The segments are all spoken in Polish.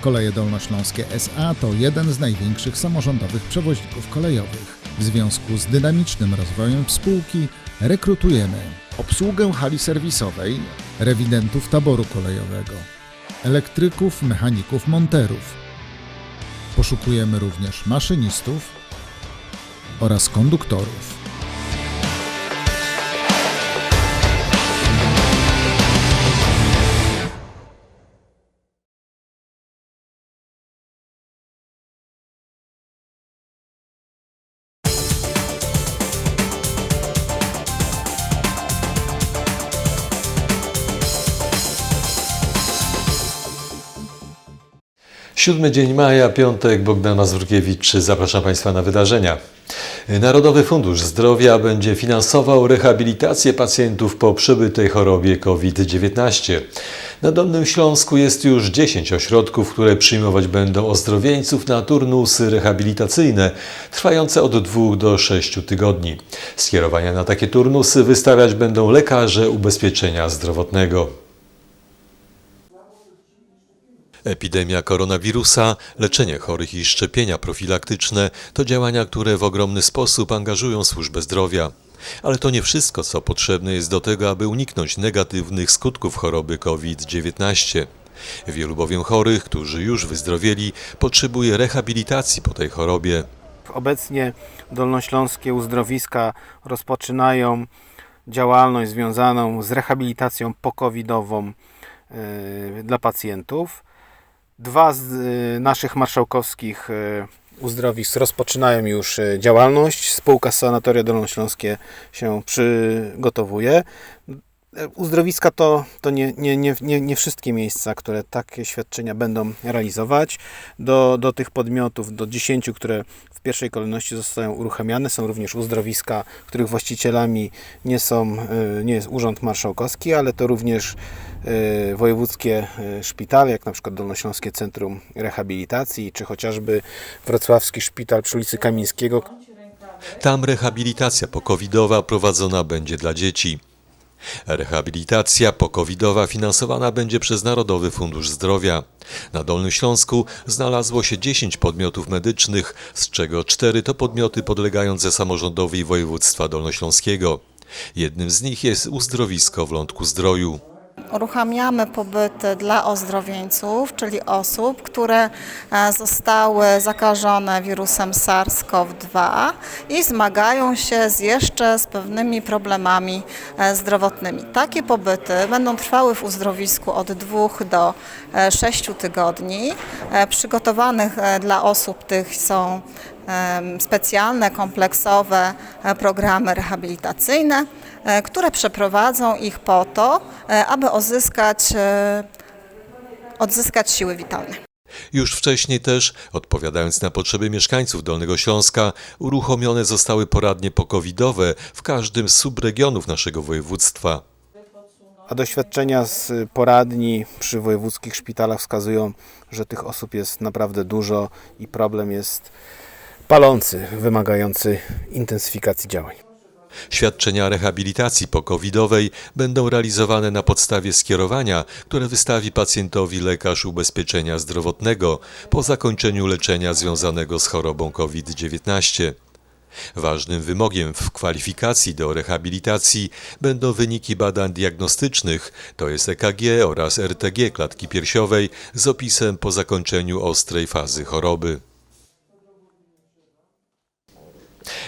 Koleje Dolnośląskie SA to jeden z największych samorządowych przewoźników kolejowych. W związku z dynamicznym rozwojem spółki rekrutujemy obsługę hali serwisowej, rewidentów taboru kolejowego, elektryków, mechaników, monterów. Poszukujemy również maszynistów oraz konduktorów. Siódmy dzień maja, piątek, Bogdan Mazurkiewicz. Zapraszam Państwa na wydarzenia. Narodowy Fundusz Zdrowia będzie finansował rehabilitację pacjentów po przebytej chorobie COVID-19. Na Dolnym Śląsku jest już 10 ośrodków, które przyjmować będą ozdrowieńców na turnusy rehabilitacyjne, trwające od 2 do 6 tygodni. Skierowania na takie turnusy wystawiać będą lekarze ubezpieczenia zdrowotnego. Epidemia koronawirusa, leczenie chorych i szczepienia profilaktyczne to działania, które w ogromny sposób angażują służbę zdrowia. Ale to nie wszystko, co potrzebne jest do tego, aby uniknąć negatywnych skutków choroby COVID-19. Wielu bowiem chorych, którzy już wyzdrowieli, potrzebuje rehabilitacji po tej chorobie. Obecnie dolnośląskie uzdrowiska rozpoczynają działalność związaną z rehabilitacją pokowidową y, dla pacjentów. Dwa z y, naszych marszałkowskich y, uzdrowisk rozpoczynają już y, działalność. Spółka Sanatoria Dolnośląskie się przygotowuje. E, Uzdrowiska to, to nie, nie, nie, nie, wszystkie miejsca, które takie świadczenia będą realizować. Do, do tych podmiotów, do 10, które w pierwszej kolejności zostają uruchamiane, są również uzdrowiska, których właścicielami nie, są, y, nie jest Urząd Marszałkowski, ale to również y, wojewódzkie szpitale, jak na przykład Dolnośląskie Centrum Rehabilitacji, czy chociażby Wrocławski Szpital przy ulicy Kamińskiego, Tam rehabilitacja pokowidowa prowadzona będzie dla dzieci. Rehabilitacja pokowidowa finansowana będzie przez Narodowy Fundusz Zdrowia. Na Dolnym Śląsku znalazło się 10 podmiotów medycznych, z czego 4 to podmioty podlegające samorządowi województwa dolnośląskiego. Jednym z nich jest uzdrowisko w Lądku Zdroju. Uruchamiamy pobyty dla ozdrowieńców, czyli osób, które e, zostały zakażone wirusem SARS-CoV-2 i zmagają się z jeszcze z pewnymi problemami e, zdrowotnymi. Takie pobyty będą trwały w uzdrowisku od 2 do 6 tygodni. E, Przygotowanych e, dla osób tych są specjalne, kompleksowe e, programy rehabilitacyjne, e, które przeprowadzą ich po to, e, aby odzyskać, odzyskać siły witalne. Już wcześniej też, odpowiadając na potrzeby mieszkańców Dolnego Śląska, uruchomione zostały poradnie pokowidowe w każdym z subregionów naszego województwa. A doświadczenia z poradni przy wojewódzkich szpitalach wskazują, że tych osób jest naprawdę dużo i problem jest palący, wymagający intensyfikacji działań. Świadczenia rehabilitacji pokowidowej będą realizowane na podstawie skierowania, które wystawi pacjentowi lekarz ubezpieczenia zdrowotnego po zakończeniu leczenia związanego z chorobą COVID-19. Ważnym wymogiem w kwalifikacji do rehabilitacji będą wyniki badań diagnostycznych, to jest EKG oraz RTG klatki piersiowej z opisem po zakończeniu ostrej fazy choroby.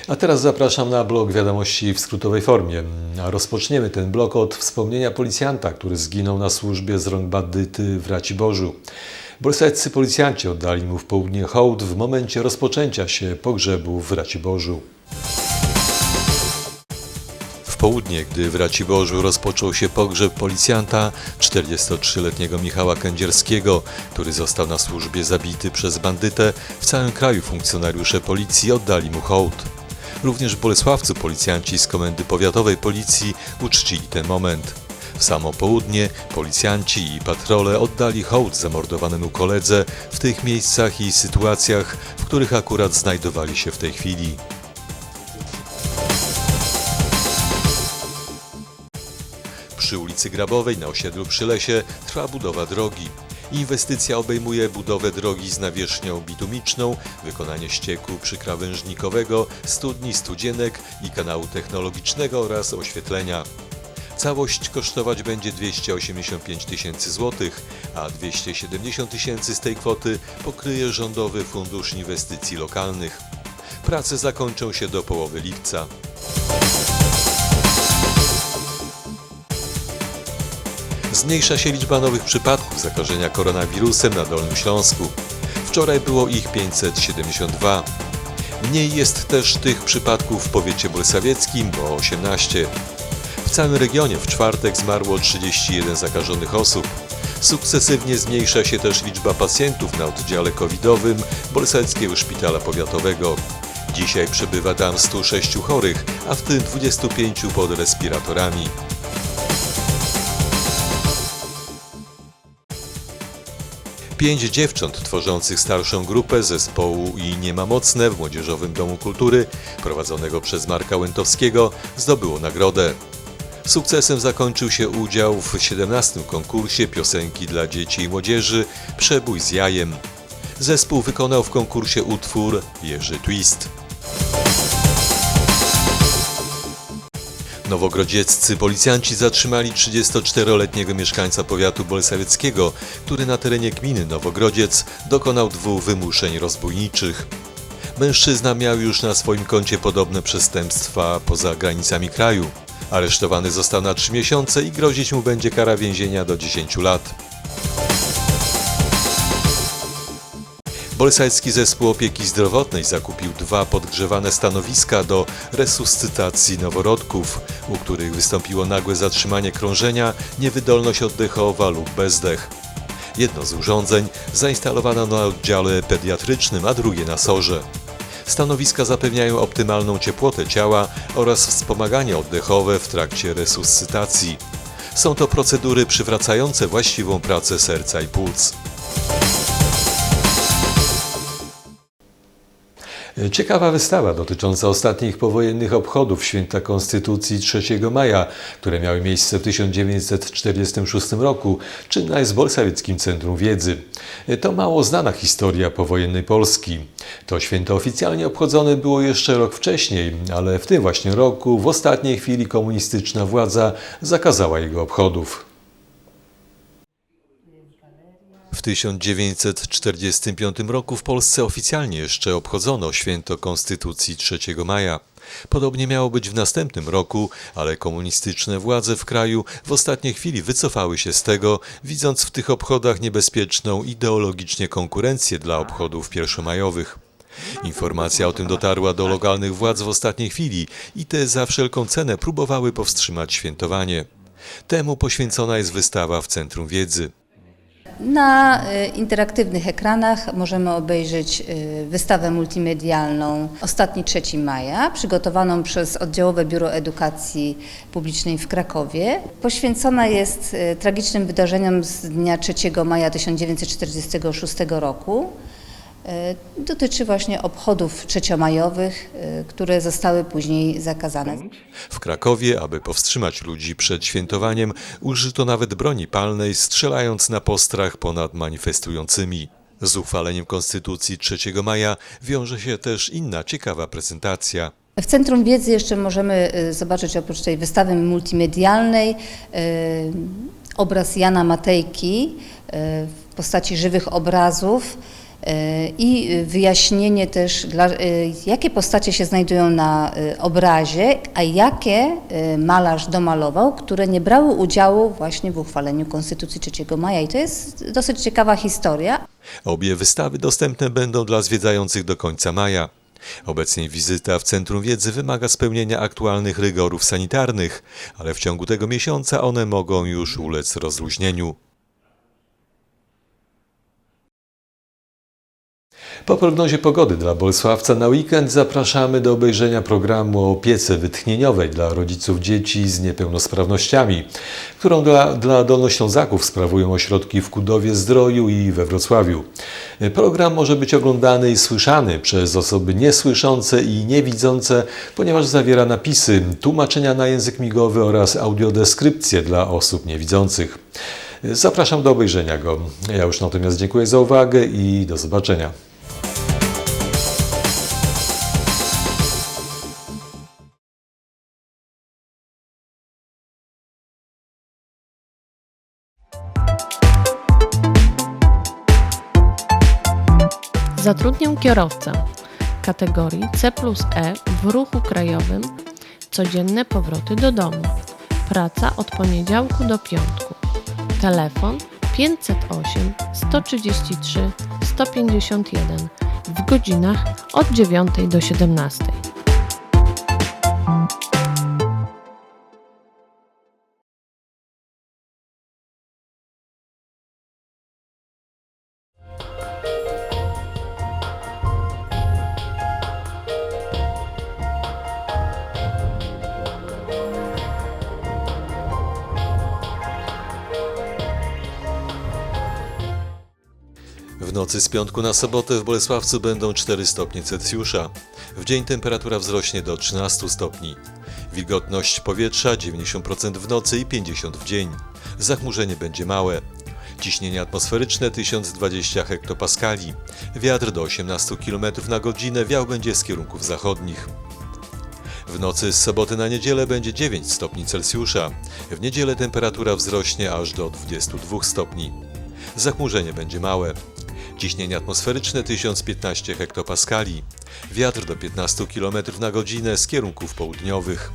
A teraz zapraszam na blog Wiadomości w skrótowej formie. Rozpoczniemy ten blog od wspomnienia policjanta, który zginął na służbie z rąk bandyty w Raciborzu. Boleseccy policjanci oddali mu w południe hołd w momencie rozpoczęcia się pogrzebu w Raciborzu. Południe, gdy w Raciborzu rozpoczął się pogrzeb policjanta 43-letniego Michała Kędzierskiego, który został na służbie zabity przez bandytę, w całym kraju funkcjonariusze policji oddali mu hołd. Również w Bolesławcu policjanci z Komendy Powiatowej Policji uczcili ten moment. W samo południe policjanci i patrole oddali hołd zamordowanemu koledze w tych miejscach i sytuacjach, w których akurat znajdowali się w tej chwili. Przy ulicy Grabowej na osiedlu Przylesie trwa budowa drogi. Inwestycja obejmuje budowę drogi z nawierzchnią bitumiczną, wykonanie ścieku przykrawężnikowego, studni, studzienek i kanału technologicznego oraz oświetlenia. Całość kosztować będzie 285 tysięcy złotych, a 270 tysięcy z tej kwoty pokryje Rządowy Fundusz Inwestycji Lokalnych. Prace zakończą się do połowy lipca. Zmniejsza się liczba nowych przypadków zakażenia koronawirusem na Dolnym Śląsku. Wczoraj było ich 572. Mniej jest też tych przypadków w powiecie bolsawieckim, bo 18. W całym regionie w czwartek zmarło 31 zakażonych osób. Sukcesywnie zmniejsza się też liczba pacjentów na oddziale covidowym Bolseckiego Szpitala Powiatowego. Dzisiaj przebywa tam 106 chorych, a w tym 25 pod respiratorami. Pięć dziewcząt tworzących starszą grupę zespołu i Nie ma mocne w Młodzieżowym Domu Kultury prowadzonego przez Marka Łętowskiego zdobyło nagrodę. Sukcesem zakończył się udział w 17 konkursie piosenki dla dzieci i młodzieży Przebój z jajem. Zespół wykonał w konkursie utwór Jerzy Twist. Nowogrodzieccy policjanci zatrzymali 34-letniego mieszkańca powiatu bolsawieckiego, który na terenie gminy Nowogrodziec dokonał dwóch wymuszeń rozbójniczych. Mężczyzna miał już na swoim koncie podobne przestępstwa poza granicami kraju. Aresztowany został na 3 miesiące i grozić mu będzie kara więzienia do 10 lat. Bolsajski Zespół Opieki Zdrowotnej zakupił dwa podgrzewane stanowiska do resuscytacji noworodków, u których wystąpiło nagłe zatrzymanie krążenia, niewydolność oddechowa lub bezdech. Jedno z urządzeń zainstalowano na oddziale pediatrycznym, a drugie na sorze. Stanowiska zapewniają optymalną ciepłotę ciała oraz wspomaganie oddechowe w trakcie resuscytacji. Są to procedury przywracające właściwą pracę serca i płuc. Ciekawa wystawa dotycząca ostatnich powojennych obchodów Święta Konstytucji 3 maja, które miały miejsce w 1946 roku, czynna jest w Bolsawieckim Centrum Wiedzy. To mało znana historia powojennej Polski. To święto oficjalnie obchodzone było jeszcze rok wcześniej, ale w tym właśnie roku w ostatniej chwili komunistyczna władza zakazała jego obchodów. W 1945 roku w Polsce oficjalnie jeszcze obchodzono święto Konstytucji 3 maja. Podobnie miało być w następnym roku, ale komunistyczne władze w kraju w ostatniej chwili wycofały się z tego, widząc w tych obchodach niebezpieczną ideologicznie konkurencję dla obchodów pierwszomajowych. Informacja o tym dotarła do lokalnych władz w ostatniej chwili i te za wszelką cenę próbowały powstrzymać świętowanie. Temu poświęcona jest wystawa w Centrum Wiedzy. Na y, interaktywnych ekranach możemy obejrzeć y, wystawę multimedialną Ostatni 3 maja, przygotowaną przez Oddziałowe Biuro Edukacji Publicznej w Krakowie. Poświęcona jest y, tragicznym wydarzeniom z dnia 3 maja 1946 roku. Y, Dotyczy właśnie obchodów trzeciomajowych, y, które zostały później zakazane. W Krakowie, aby powstrzymać ludzi przed świętowaniem, użyto nawet broni palnej, strzelając na postrach ponad manifestującymi. Z uchwaleniem Konstytucji 3 maja wiąże się też inna ciekawa prezentacja. W Centrum Wiedzy jeszcze możemy y, zobaczyć oprócz tej wystawy multimedialnej obraz Jana Matejki w postaci żywych obrazów i wyjaśnienie też, dla, y, jakie postacie się znajdują na y, obrazie, a jakie y, malarz domalował, które nie brały udziału właśnie w uchwaleniu Konstytucji 3 maja. I to jest dosyć ciekawa historia. Obie wystawy dostępne będą dla zwiedzających do końca maja. Obecnie wizyta w Centrum Wiedzy wymaga spełnienia aktualnych rygorów sanitarnych, ale w ciągu tego miesiąca one mogą już ulec rozluźnieniu. Po prognozie pogody dla Bolesławca na weekend zapraszamy do obejrzenia programu o opiece wytchnieniowej dla rodziców dzieci z niepełnosprawnościami, którą dla, dla Dolnoślązaków sprawują ośrodki w Kudowie Zdroju i we Wrocławiu. Program może być oglądany i słyszany przez osoby niesłyszące i niewidzące, ponieważ zawiera napisy, tłumaczenia na język migowy oraz audiodeskrypcje dla osób niewidzących. Zapraszam do obejrzenia go. Ja już natomiast dziękuję za uwagę i do zobaczenia. Zatrudnię kierowcę kategorii C plus E w ruchu krajowym, codzienne powroty do domu. Praca od poniedziałku do piątku. Telefon 508 133 151 w godzinach od 9 do 17. W nocy z piątku na sobotę w Bolesławcu będą 4 stopnie Celsjusza. W dzień temperatura wzrośnie do 13 stopni. Wilgotność powietrza 90% w nocy i 50% w dzień. Zachmurzenie będzie małe. Ciśnienie atmosferyczne 1020 hektopaskali. Wiatr do 18 km na godzinę wiał będzie z kierunków zachodnich. W nocy z soboty na niedzielę będzie 9 stopni Celsjusza. W niedzielę temperatura wzrośnie aż do 22 stopni. Zachmurzenie będzie małe. Ciśnienie atmosferyczne 1015 hektopaskali. Wiatr do 15 km na godzinę z kierunków południowych.